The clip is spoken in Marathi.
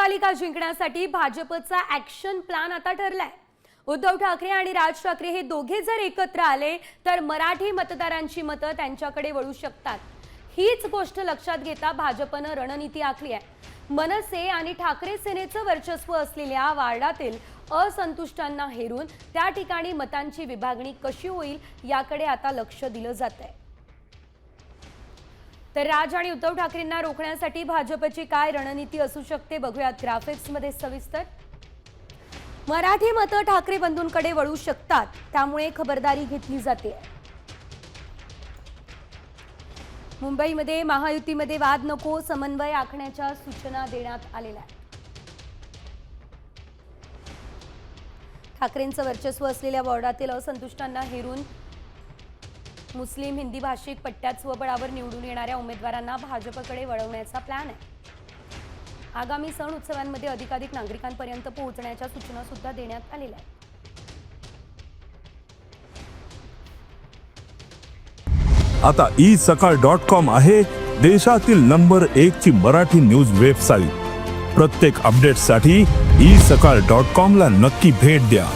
महापालिका जिंकण्यासाठी भाजपचा ऍक्शन प्लॅन आता ठरलाय. उद्धव ठाकरे आणि राज ठाकरे हे दोघे जर एकत्र आले तर मराठी मतदारांची मतं त्यांच्याकडे वळू शकतात. हीच गोष्ट लक्षात घेता भाजपनं रणनीती आखली आहे. मनसे आणि ठाकरे सेनेचं वर्चस्व असलेल्या वार्डातील असंतुष्टांना हेरून त्या ठिकाणी मतांची विभागणी कशी होईल याकडे आता लक्ष दिलं जात आहे तर राज आणि उद्धव ठाकरेंना रोखण्यासाठी भाजपची काय रणनीती असू शकते? बघूयात ग्राफिक्समध्ये सविस्तर. मराठी मतं ठाकरे बंधूंकडे वळू शकतात त्यामुळे खबरदारी घेतली जाते. मुंबईमध्ये महायुतीमध्ये वाद नको समन्वय आखण्याच्या सूचना देण्यात आलेल्या ठाकरेंचं वर्चस्व असलेल्या वॉर्डातील असंतुष्टांना हेरून मुस्लिम हिंदी भाषिक पट्ट्यात स्वबळावर निवडून येणाऱ्या उमेदवारांना भाजपकडे वळवण्याचा प्लॅन आहे. आगामी सण उत्सवांमध्ये अधिकाधिक नागरिकांपर्यंत पोहोचण्याच्या सूचना सुद्धा देण्यात आलेल्या आहेत. आता ई सकाळ डॉट कॉम आहे देशातील नंबर एक ची मराठी न्यूज वेबसाईट. प्रत्येक अपडेटसाठी ई सकाळ डॉट कॉम ला नक्की भेट द्या.